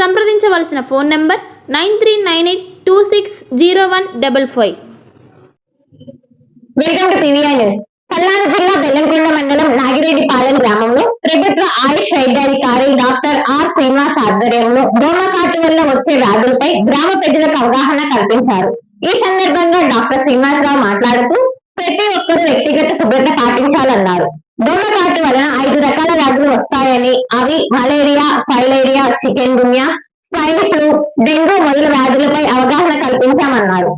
సంప్రదించవలసిన phone number nine three nine eight two six zero one double five. Welcome to PVI news. Palnadu జిల్లా బెల్లంకొండ మండలం నాగిరెడ్డిపాలెం గ్రామంలో ప్రభుత్వ ఆయుష్ వైద్యాధికారి డాక్టర్ ఆర్ శ్రీనివాస్ ఆధ్వర్యంలో దోమకాటు వల్ల వచ్చే వ్యాధులపై గ్రామ ప్రజలకు అవగాహన కల్పించారు. ఈ సందర్భంగా డాక్టర్ శ్రీనివాసరావు మాట్లాడుతూ ప్రతి ఒక్కరూ వ్యక్తిగత శుభ్రత పాటించాలన్నారు. దోమకాటు వలన ఐదు రకాల వ్యాధులు వస్తాయని. అవి malaria filaria chikungunya swine flu dengue మొదలు వ్యాధులపై అవగాహన కల్పించామన్నారు.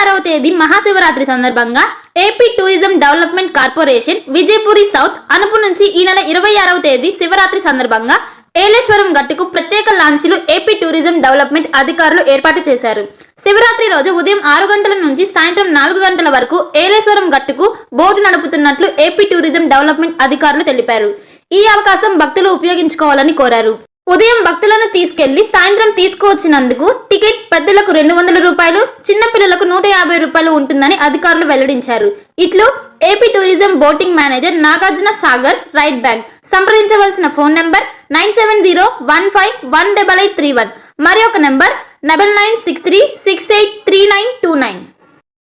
ఆరవ తేదీ మహాశివరాత్రి సందర్భంగా AP tourism development corporation Vijayapuri south Anupu నుంచి ఈ నెల ఇరవై ఆరవ తేదీ శివరాత్రి సందర్భంగా ఏలేశ్వరం గట్టుకు ప్రత్యేక లాంచీలు ఏపీ టూరిజం డెవలప్మెంట్ అధికారులు ఏర్పాటు చేశారు. శివరాత్రి రోజు ఉదయం ఆరు గంటల నుంచి సాయంత్రం నాలుగు గంటల వరకు ఏలేశ్వరం గట్టుకు బోటు నడుపుతున్నట్లు ఏపీ టూరిజం డెవలప్మెంట్ అధికారులు తెలిపారు. ఈ అవకాశం భక్తులు ఉపయోగించుకోవాలని కోరారు. ఉదయం భక్తులను తీసుకెళ్ళి సాయంత్రం తీసుకువచ్చినందుకు టికెట్ పెద్దలకు రెండు వందల రూపాయలు చిన్నపిల్లలకు నూట యాభై రూపాయలు ఉంటుందని అధికారులు వెల్లడించారు. ఇట్లు AP tourism boating manager Nagarjuna Sagar right bank. సంప్రదించవలసిన phone number nine seven zero one five one double eight three one. మరి ఒక number double nine six three six eight three nine two nine.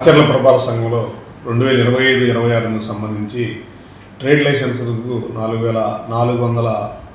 ఆచరణ ప్రభావ సంఘంలో రెండు వేల ఇరవై ఐదు ఇరవై ఆరుకు సంబంధించి ట్రేడ్ లైసెన్సులకు నాలుగు వేల నాలుగు వందల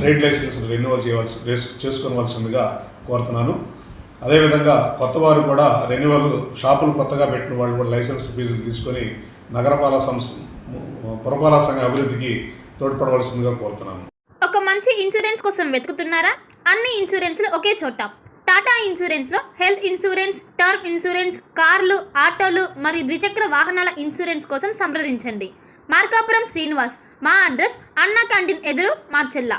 ట్రేడ్ లైసెన్స్ రెన్యువల్ చేయవలసి చేసుకోవాల్సిందిగా కోరుతున్నాను. అదేవిధంగా కొత్త వారు కూడా రెన్యువల్ షాపులు కొత్తగా పెట్టిన వాళ్ళు కూడా లైసెన్స్ ఫీజులు తీసుకొని నగరపాలక సంస్థ పురపాలక సంఘ అభివృద్ధికి తోడ్పడవలసిందిగా కోరుతున్నాను. ఒక మంచి ఇన్సూరెన్స్ కోసం వెతుకుతున్నారా? అన్ని ఇన్సూరెన్స్లు ఒకే చోట. టాటా ఇన్సూరెన్స్లో హెల్త్ ఇన్సూరెన్స్ టర్మ్ ఇన్సూరెన్స్ కార్లు ఆటోలు మరియు ద్విచక్ర వాహనాల ఇన్సూరెన్స్ కోసం సంప్రదించండి. మార్కాపురం శ్రీనివాస్. మా అడ్రస్ అన్నా క్యాంటీన్ ఎదురు మా చెల్లా.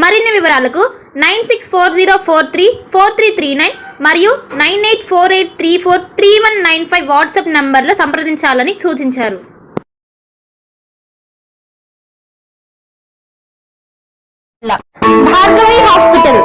మరిన్ని వివరాలకు nine six four zero four three four three three nine మరియు nine eight four eight three four three one nine five WhatsApp నంబర్లో సంప్రదించాలని సూచించారు. భార్గవి హాస్పిటల్.